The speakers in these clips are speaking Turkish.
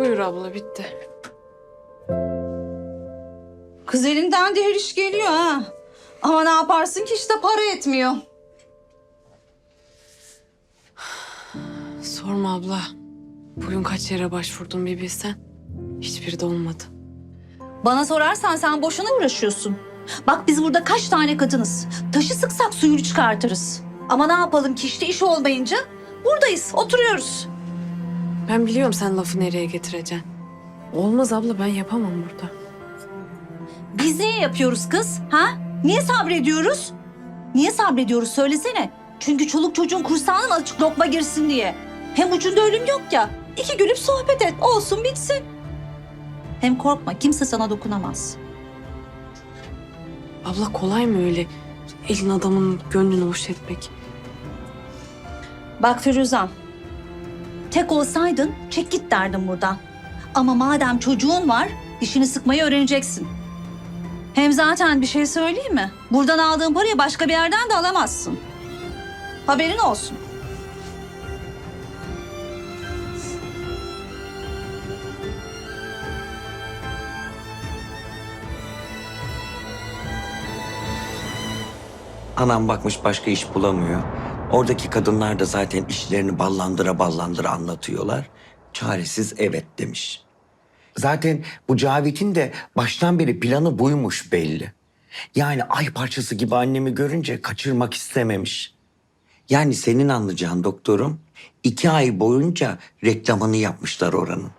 Buyur abla bitti. Kız elinden de her iş geliyor ha. Ama ne yaparsın ki işte para etmiyor. Sorma abla. Bugün kaç yere başvurdum bir bilsen. Hiçbiri de olmadı. Bana sorarsan sen boşuna uğraşıyorsun. Bak biz burada kaç tane kadınız. Taşı sıksak suyunu çıkartırız. Ama ne yapalım ki işte iş olmayınca buradayız, oturuyoruz. Ben biliyorum sen lafı nereye getireceksin. Olmaz abla ben yapamam burada. Biz niye yapıyoruz kız? Ha? Niye sabrediyoruz? Niye sabrediyoruz söylesene. Çünkü çoluk çocuğun kursağına açık lokma girsin diye. Hem ucunda ölüm yok ya. İki gülüp sohbet et. Olsun bitsin. Hem korkma kimse sana dokunamaz. Abla kolay mı öyle elin adamın gönlünü hoş etmek? Bak Firuzan. Tek olsaydın çek git derdim buradan. Ama madem çocuğun var dişini sıkmayı öğreneceksin. Hem zaten bir şey söyleyeyim mi? Buradan aldığın parayı başka bir yerden de alamazsın. Haberin olsun. Anam bakmış başka iş bulamıyor. Oradaki kadınlar da zaten işlerini ballandıra ballandıra anlatıyorlar. Çaresiz evet demiş. Zaten bu Cavit'in de baştan beri planı buymuş belli. Yani ay parçası gibi annemi görünce kaçırmak istememiş. Yani senin anlayacağın doktorum iki ay boyunca reklamını yapmışlar oranın.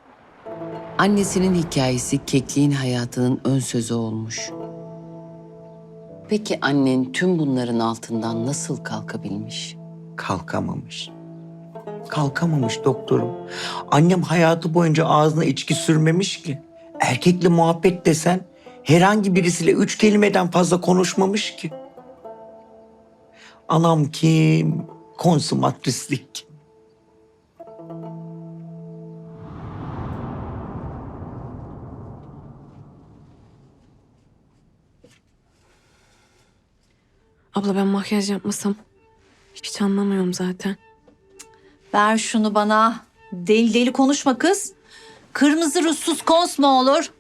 Annesinin hikayesi kekliğin hayatının ön sözü olmuş. Peki annen tüm bunların altından nasıl kalkabilmiş? Kalkamamış. Kalkamamış doktorum. Annem hayatı boyunca ağzına içki sürmemiş ki. Erkekle muhabbet desen herhangi birisiyle üç kelimeden fazla konuşmamış ki. Anam kim? Konsumatrislik. Abla ben makyaj yapmasam hiç anlamıyorum zaten. Ver şunu bana. Deli deli konuşma kız. Kırmızı ruhsuz kons olur?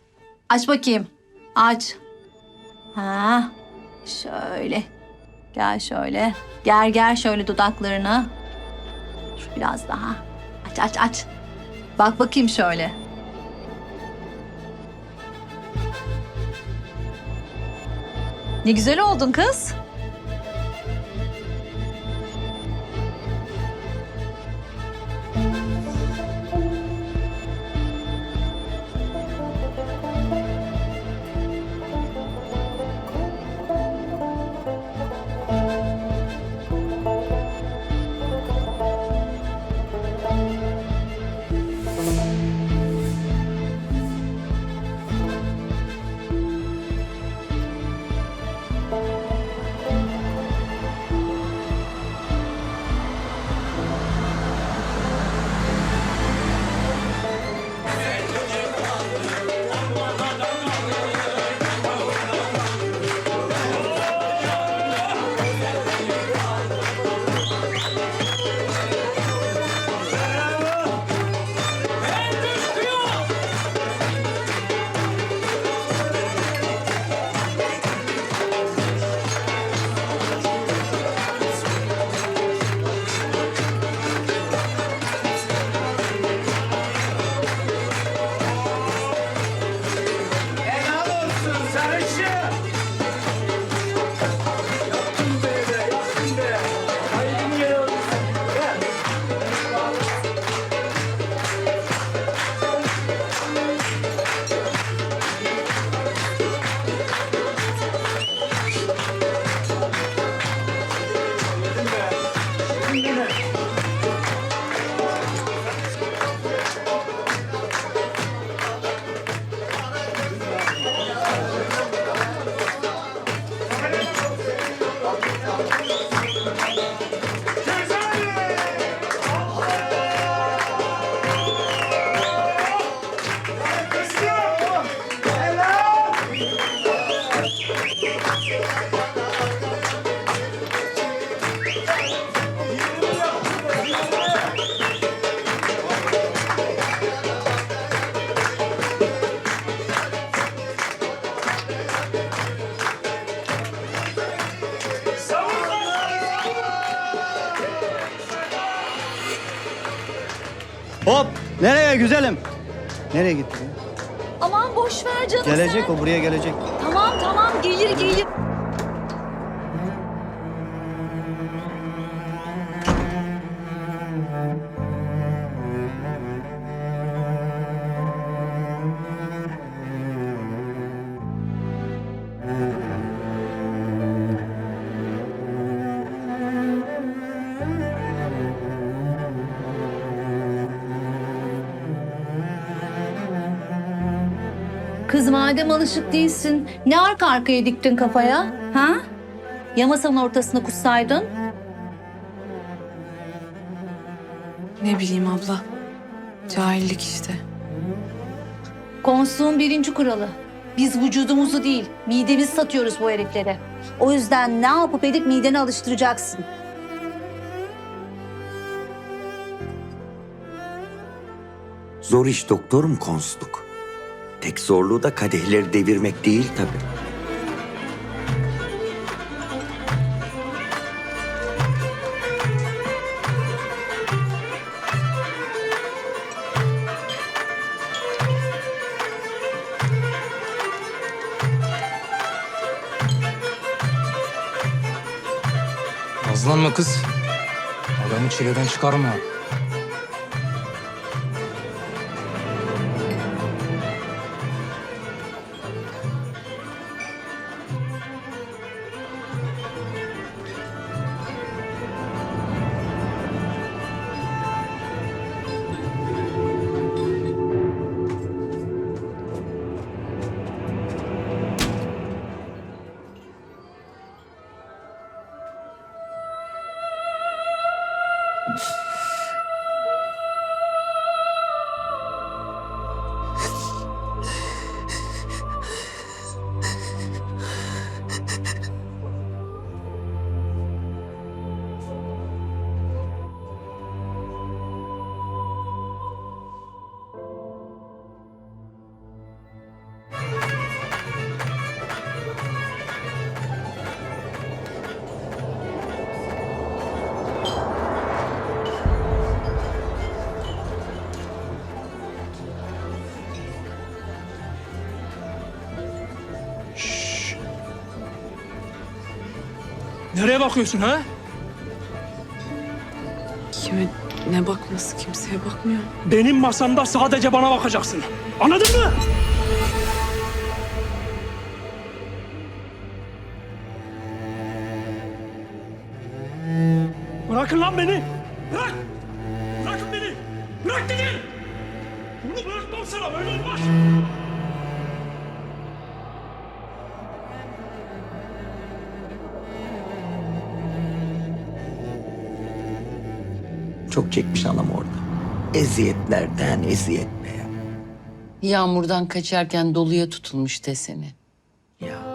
Aç bakayım. Aç. Ha. Şöyle. Gel şöyle. Ger ger şöyle dudaklarını. Dur biraz daha. Aç aç aç. Bak bakayım şöyle. Ne güzel oldun kız. Olsun Hop! Nereye güzelim? Nereye gitti? Aman boş ver canım Gelecek sen. o buraya gelecek. Tamam tamam gelir gelir. Kız madem alışık değilsin, ne arka arkaya diktin kafaya? Ha? Ya masanın ortasına kussaydın? Ne bileyim abla. Cahillik işte. Konsuğun birinci kuralı. Biz vücudumuzu değil, midemizi satıyoruz bu heriflere. O yüzden ne yapıp edip mideni alıştıracaksın. Zor iş doktorum konsluk. Tek zorluğu da kadehleri devirmek değil tabii. Nazlanma kız. Adamı çileden çıkarma. you bakıyorsun ha? Kime ne bakması kimseye bakmıyor. Benim masamda sadece bana bakacaksın. Anladın mı? Bırakın lan beni. Bırak. Bırakın beni. Bırak dedim. Bunu bırakmam sana böyle olmaz. Çok çekmiş anam orada. Eziyetlerden eziyetmeye. Yağmurdan kaçarken doluya tutulmuş desene. Ya